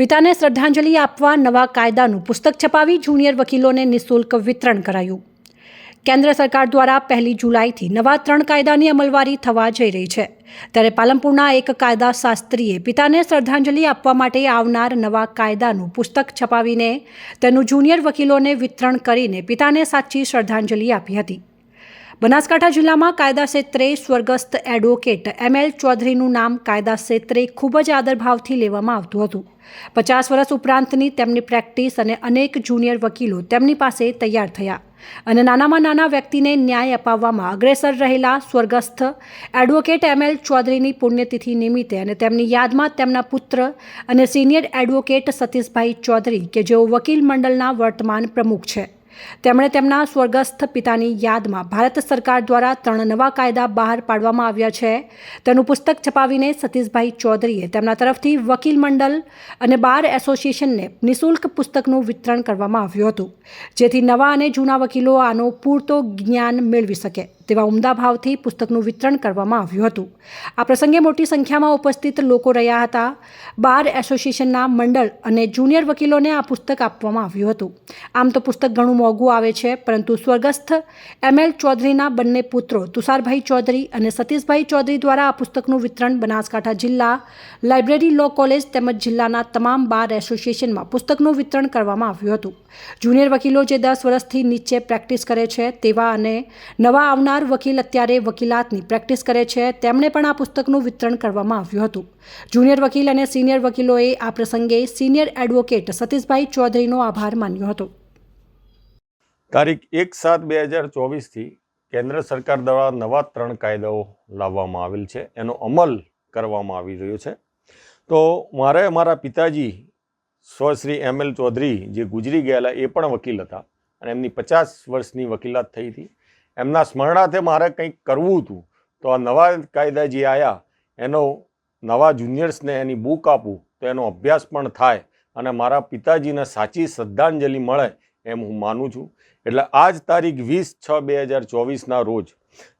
પિતાને શ્રદ્ધાંજલિ આપવા નવા કાયદાનું પુસ્તક છપાવી જુનિયર વકીલોને નિઃશુલ્ક વિતરણ કરાયું. કેન્દ્ર સરકાર દ્વારા પહેલી જુલાઈથી નવા ત્રણ કાયદાની અમલવારી થવા જઈ રહી છે. ત્યારે પાલનપુરના એક કાયદા શાસ્ત્રીએ પિતાને શ્રદ્ધાંજલિ આપવા માટે આવનાર નવા કાયદાનું પુસ્તક છપાવીને તેનું જુનિયર વકીલોને વિતરણ કરીને પિતાને સાચી શ્રદ્ધાંજલિ આપી હતી. બનાસકાંઠા જિલ્લામાં કાયદા ક્ષેત્રે સ્વર્ગસ્થ એડવોકેટ એમ એલ ચૌધરીનું નામ કાયદા ક્ષેત્રે ખૂબ જ આદરભાવથી લેવામાં આવતું હતું. પચાસ વર્ષ ઉપરાંતની તેમની પ્રેક્ટિસ અને અનેક જુનિયર વકીલો તેમની પાસે તૈયાર થયા અને નાનામાં નાના વ્યક્તિને ન્યાય અપાવવામાં અગ્રેસર રહેલા સ્વર્ગસ્થ એડવોકેટ એમ એલ ચૌધરીની પુણ્યતિથિ નિમિત્તે અને તેમની યાદમાં તેમના પુત્ર અને સિનિયર એડવોકેટ સતીશભાઈ ચૌધરી કે જેઓ વકીલ મંડળના વર્તમાન પ્રમુખ છે. તેમણે તેમના સ્વર્ગસ્થ પિતાની યાદમાં ભારત સરકાર દ્વારા ત્રણ નવા કાયદા બહાર પાડવામાં આવ્યા છે. તેનું પુસ્તક છપાવીને સતીશભાઈ ચૌધરીએ તેમના તરફથી વકીલ મંડળ અને બાર એસોસિએશનને નિઃશુલ્ક પુસ્તકનું વિતરણ કરવામાં આવ્યું હતું, જેથી નવા અને જૂના વકીલો આનો પૂરતો જ્ઞાન મેળવી શકે. તેવા ઉમદા ભાવથી પુસ્તકનું વિતરણ કરવામાં આવ્યું હતું. આ પ્રસંગે મોટી સંખ્યામાં ઉપસ્થિત લોકો રહ્યા હતા. બાર એસોસિએશનના મંડળ અને જુનિયર વકીલોને આ પુસ્તક આપવામાં આવ્યું હતું. આમ તો પુસ્તક ઘણું મોંઘું આવે છે, પરંતુ સ્વર્ગસ્થ એમ એલ ચૌધરીના બંને પુત્રો તુષારભાઈ ચૌધરી અને સતીશભાઈ ચૌધરી દ્વારા આ પુસ્તકનું વિતરણ બનાસકાંઠા જિલ્લા લાઇબ્રેરી લો કોલેજ તેમજ જિલ્લાના તમામ બાર એસોસિએશનમાં પુસ્તકનું વિતરણ કરવામાં આવ્યું હતું. જુનિયર વકીલો જે દસ વર્ષથી નીચે પ્રેક્ટિસ કરે છે તેવા અને નવા આવનાર વકીલ અત્યારે વકીલાતની પ્રેક્ટિસ કરે છે. તેમણે પણ આ પુસ્તકનું વિતરણ કરવામાં આવ્યું હતું. જુનિયર વકીલ અને સિનિયર વકીલોએ આ પ્રસંગે સિનિયર એડવોકેટ સતીશભાઈ ચૌધરીનો આભાર માન્યો હતો. તારીખ એક સાત બે હજાર ચોવીસથી કેન્દ્ર સરકાર દ્વારા નવા ત્રણ કાયદાઓ લાવવામાં આવેલ છે. એનો અમલ કરવામાં આવી રહ્યો છે. તો મારે મારા પિતાજી સ્વશ્રી એમ એલ ચૌધરી જે ગુજરી ગયેલા એ પણ વકીલ હતા અને એમની પચાસ વર્ષની વકીલાત થઈ હતી. એમના સ્મરણાર્થે મારે કંઈક કરવું હતું. તો આ નવા કાયદા જે આવ્યા એનો નવા જુનિયર્સને એની બુક આપું, તો એનો અભ્યાસ પણ થાય અને મારા પિતાજીને સાચી શ્રદ્ધાંજલિ મળે એમ હું માનું છું. એટલે આજ તારીખ વીસ છ બે હજાર ચોવીસના રોજ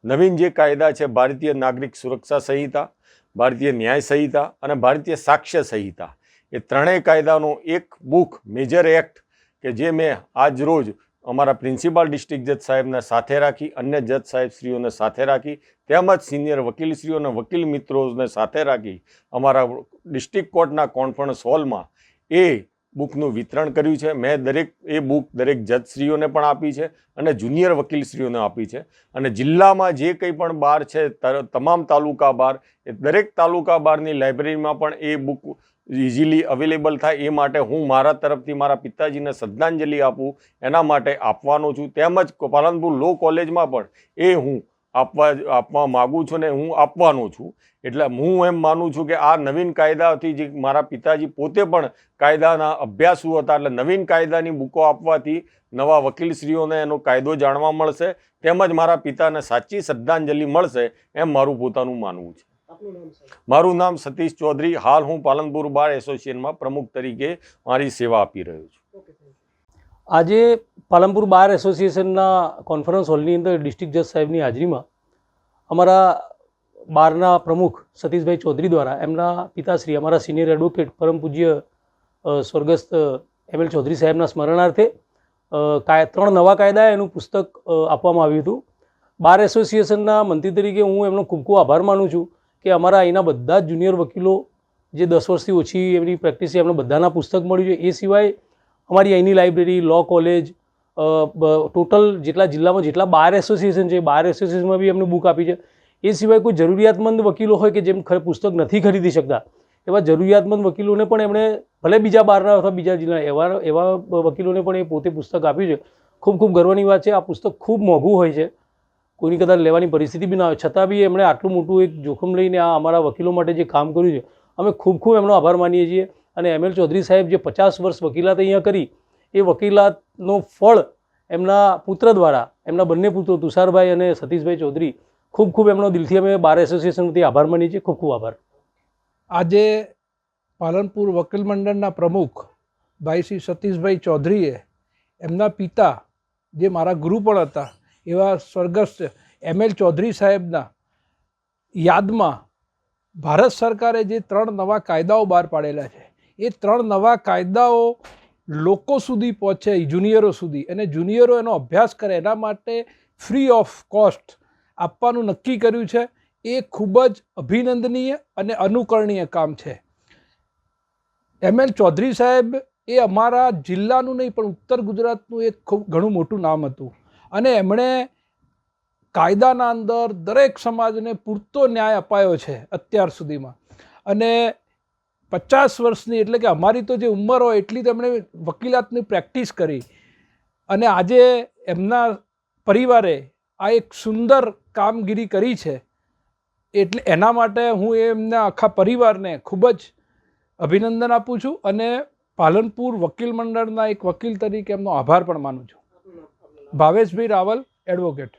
નવીન જે કાયદા છે, ભારતીય નાગરિક સુરક્ષા સંહિતા, ભારતીય ન્યાય સંહિતા અને ભારતીય સાક્ષ્ય સંહિતા, એ ત્રણેય કાયદાનો એક બુક, મેજર એક્ટ, કે જે મેં આજ રોજ અમારા પ્રિન્સિપાલ ડિસ્ટ્રિક્ટ જજ સાહેબને સાથે રાખી, અન્ય જજ સાહેબશ્રીઓને સાથે રાખી, તેમજ સિનિયર વકીલશ્રીઓ અને વકીલ મિત્રોને સાથે રાખી અમારા ડિસ્ટ્રિક્ટ કોર્ટના કોન્ફરન્સ હોલમાં એ બુકનું વિતરણ કર્યું છે. મેં દરેક, એ બુક દરેક જજશ્રીઓને પણ આપી છે અને જુનિયર વકીલશ્રીઓને આપી છે. અને જિલ્લામાં જે કંઈ પણ બાર છે તમામ તાલુકા બાર, એ દરેક તાલુકા બારની લાઇબ્રેરીમાં પણ એ બુક ઇઝીલી અવેલેબલ થાય એ માટે હું મારા તરફથી મારા પિતાજીને શ્રદ્ધાંજલિ આપું, એના માટે આપવાનો છું. તેમજ પાલનપુર લો કોલેજમાં પણ એ હું આપવા આપવા માગું છું ને હું આપવાનો છું. એટલે હું એમ માનું છું કે આ નવીન કાયદાથી જે મારા પિતાજી પોતે પણ કાયદાના અભ્યાસુ હતા, એટલે નવીન કાયદાની બુકો આપવાથી નવા વકીલશ્રીઓને એનો કાયદો જાણવા મળશે. તેમજ મારા પિતાને સાચી શ્રદ્ધાંજલિ મળશે એમ મારું પોતાનું માનવું છે. મારું નામ સતીશ ચૌધરી. હાલ હું પાલનપુર બાર એસોસિએશનમાં પ્રમુખ તરીકે મારી સેવા આપી રહ્યો છું. આજે પાલનપુર બાર એસોસિએશનના કોન્ફરન્સ હોલની અંદર ડિસ્ટ્રિક્ટ જજ સાહેબની હાજરીમાં અમારા બારના પ્રમુખ સતીશભાઈ ચૌધરી દ્વારા એમના પિતાશ્રી અમારા સિનિયર એડવોકેટ પરમ પૂજ્ય સ્વર્ગસ્થ એમ એલ ચૌધરી સાહેબના સ્મરણાર્થે કાય ત્રણ નવા કાયદા એનું પુસ્તક આપવામાં આવ્યું હતું. બાર એસોસિએશનના મંત્રી તરીકે હું એમનો ખૂબ ખૂબ આભાર માનું છું. કે અમારા અહીંના બધા જ જુનિયર વકીલો જે દસ વર્ષથી ઓછી એમની પ્રેક્ટિસ એમને બધાના પુસ્તક મળ્યું છે. એ સિવાય અમારી અહીંની લાઇબ્રેરી લો કોલેજ ટોટલ જેટલા જિલ્લામાં જેટલા બાર એસોસિએશન છે, બાર એસોસિએશનમાં બી એમને બુક આપી છે. એ સિવાય કોઈ જરૂરિયાતમંદ વકીલો હોય કે જેમ પુસ્તક નથી ખરીદી શકતા, એવા જરૂરિયાતમંદ વકીલોને પણ એમણે ભલે બીજા બહારના અથવા બીજા જિલ્લા એવા એવા વકીલોને પણ એ પોતે પુસ્તક આપ્યું છે. ખૂબ ખૂબ ગર્વની વાત છે, આ પુસ્તક ખૂબ મોંઘું હોય છે. કોઈની કદાચ લેવાની પરિસ્થિતિ બી ના હોય. છતાં બી એમણે આટલું મોટું એક જોખમ લઈને આ અમારા વકીલો માટે જે કામ કર્યું છે, અમે ખૂબ ખૂબ એમનો આભાર માનીએ છીએ. અને એમ એલ ચૌધરી સાહેબ જે પચાસ વર્ષ વકીલાત અહીંયા કરી, એ વકીલાતનો ફળ એમના પુત્ર દ્વારા, એમના બંને પુત્રો તુષારભાઈ અને સતીશભાઈ ચૌધરી, ખૂબ ખૂબ એમનો દિલથી અમે બાર એસોસિએશનથી આભાર માનીએ છીએ. ખૂબ ખૂબ આભાર. આજે પાલનપુર વકીલ મંડળના પ્રમુખ ભાઈ શ્રી સતીશભાઈ ચૌધરીએ એમના પિતા, જે મારા ગુરુ પણ હતા એવા સ્વર્ગસ્થ એમ એલ ચૌધરી સાહેબના યાદમાં ભારત સરકારે જે ત્રણ નવા કાયદાઓ બહાર પાડેલા છે, એ ત્રણ નવા કાયદાઓ લોકો સુધી પહોંચે, જુનિયરો સુધી. અને જુનિયરો એનો અભ્યાસ કરે, એના માટે ફ્રી ઓફ કોસ્ટ આપવાનું નક્કી કર્યું છે. એ ખૂબ જ અભિનંદનીય અને અનુકરણીય કામ છે. એમ એલ ચૌધરી સાહેબ એ અમારા જિલ્લાનું નહીં, પણ ઉત્તર ગુજરાતનું એક ખૂબ ઘણું મોટું નામ હતું. અને એમણે કાયદાના અંદર દરેક સમાજને પૂરતો ન્યાય અપાયો છે અત્યાર સુધીમાં. અને પચાસ વર્ષની એટલે કે અમારી તો જે ઉંમર હોય એટલી તેમણે વકીલાતની પ્રેક્ટિસ કરી. અને આજે એમના પરિવારે આ એક સુંદર કામગીરી કરી છે. એટલે એના માટે હું એમના આખા પરિવારને ખૂબ જ અભિનંદન આપું છું અને પાલનપુર વકીલ મંડળના એક વકીલ તરીકે એમનો આભાર પણ માનું છું. ભાવેશભાઈ રાવલ એડવોકેટ